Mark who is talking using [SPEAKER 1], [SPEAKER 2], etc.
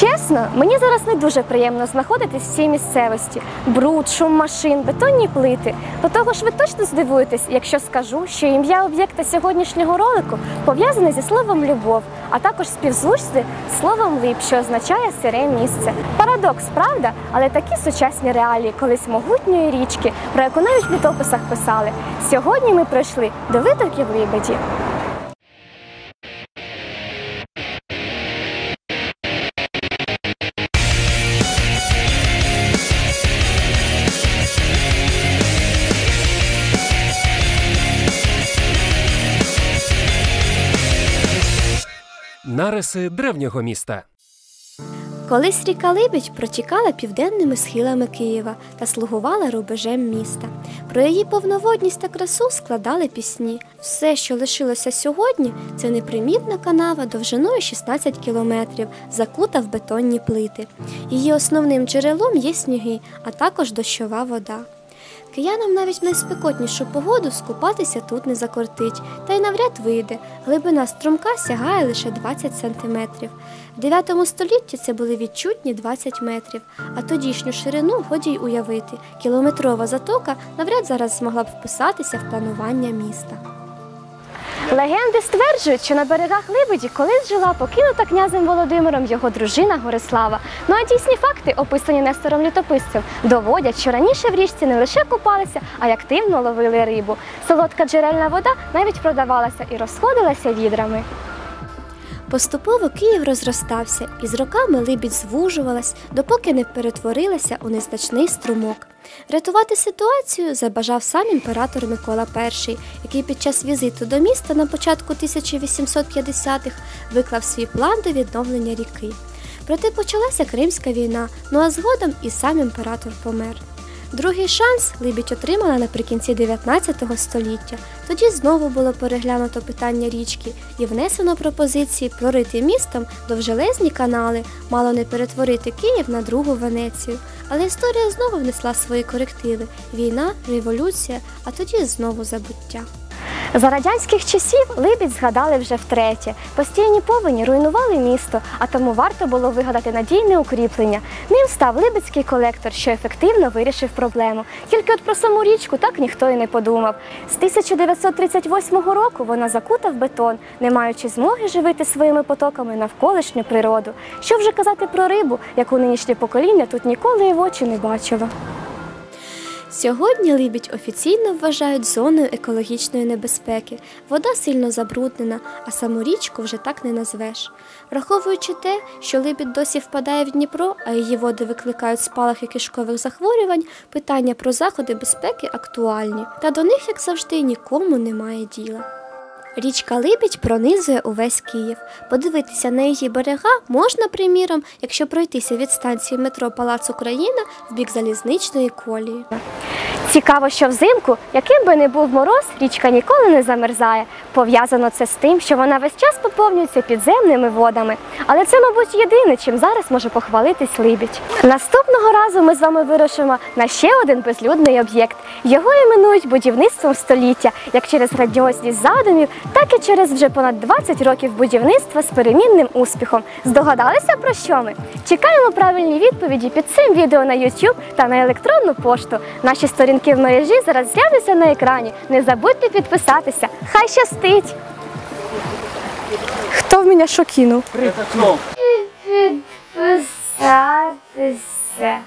[SPEAKER 1] Чесно, мені зараз не дуже приємно знаходитись в цій місцевості. Бруд, шум машин, бетонні плити. До того ж, ви точно здивуєтесь, якщо скажу, що ім'я об'єкта сьогоднішнього ролику пов'язане зі словом любов, а також співзвучне словом лип, що означає сире місце. Парадокс, правда, але такі сучасні реалії колись могутньої річки, про яку навіть в літописах писали. Сьогодні ми пройшли до витоків Либеді.
[SPEAKER 2] Нариси древнього міста.
[SPEAKER 1] Колись ріка Либідь протікала південними схилами Києва та слугувала рубежем міста. Про її повноводність та красу складали пісні. Все, що лишилося сьогодні, це непримітна канава довжиною 16 кілометрів, закута в бетонні плити. Її основним джерелом є сніги, а також дощова вода. Киянам навіть в найспекотнішу погоду скупатися тут не закортить, та й навряд вийде. Глибина струмка сягає лише 20 сантиметрів. В 9 столітті це були відчутні 20 метрів, а тодішню ширину годі й уявити. Кілометрова затока навряд зараз змогла б вписатися в планування міста. Легенди стверджують, що на берегах Либеді колись жила покинута князем Володимиром його дружина Горислава. Ну а дійсні факти, описані Нестором літописцем, доводять, що раніше в річці не лише купалися, а й активно ловили рибу. Солодка джерельна вода навіть продавалася і розходилася відрами. Поступово Київ розростався, і з роками Либідь звужувалась, допоки не перетворилася у незначний струмок. Рятувати ситуацію забажав сам імператор Микола І, який під час візиту до міста на початку 1850-х виклав свій план до відновлення ріки. Проте почалася Кримська війна, ну а згодом і сам імператор помер. Другий шанс Либідь отримала наприкінці 19 століття. Тоді знову було переглянуто питання річки і внесено пропозиції прорити містом довжелезні канали, мало не перетворити Київ на другу Венецію. Але історія знову внесла свої корективи: війна, революція, а тоді знову забуття. За радянських часів Либідь згадали вже втретє. Постійні повені руйнували місто, а тому варто було вигадати надійне укріплення. Ним став Либідський колектор, що ефективно вирішив проблему. Тільки от про саму річку так ніхто і не подумав. З 1938 року вона закута в бетон, не маючи змоги живити своїми потоками навколишню природу. Що вже казати про рибу, яку нинішнє покоління тут ніколи і в очі не бачило. Сьогодні Либідь офіційно вважають зоною екологічної небезпеки. Вода сильно забруднена, а саму річку вже так не назвеш. Враховуючи те, що Либідь досі впадає в Дніпро, а її води викликають спалахи кишкових захворювань, питання про заходи безпеки актуальні. Та до них, як завжди, нікому немає діла. Річка Либідь пронизує увесь Київ. Подивитися на її берега можна, приміром, якщо пройтися від станції метро Палац Україна в бік залізничної колії. Цікаво, що взимку, яким би не був мороз, річка ніколи не замерзає. Пов'язано це з тим, що вона весь час поповнюється підземними водами. Але це, мабуть, єдине, чим зараз може похвалитись Либідь. Наступного разу ми з вами вирушимо на ще один безлюдний об'єкт. Його іменують будівництвом століття, як через грандіозність задумів, так і через вже понад 20 років будівництва з перемінним успіхом. Здогадалися про що ми? Чекаємо правильні відповіді під цим відео на YouTube та на електронну пошту. Наші сторінки в мережі зараз з'являться на екрані. Не забудьте підписатися. Хай щастить! Хто в мене
[SPEAKER 3] шокінув? Підписатися.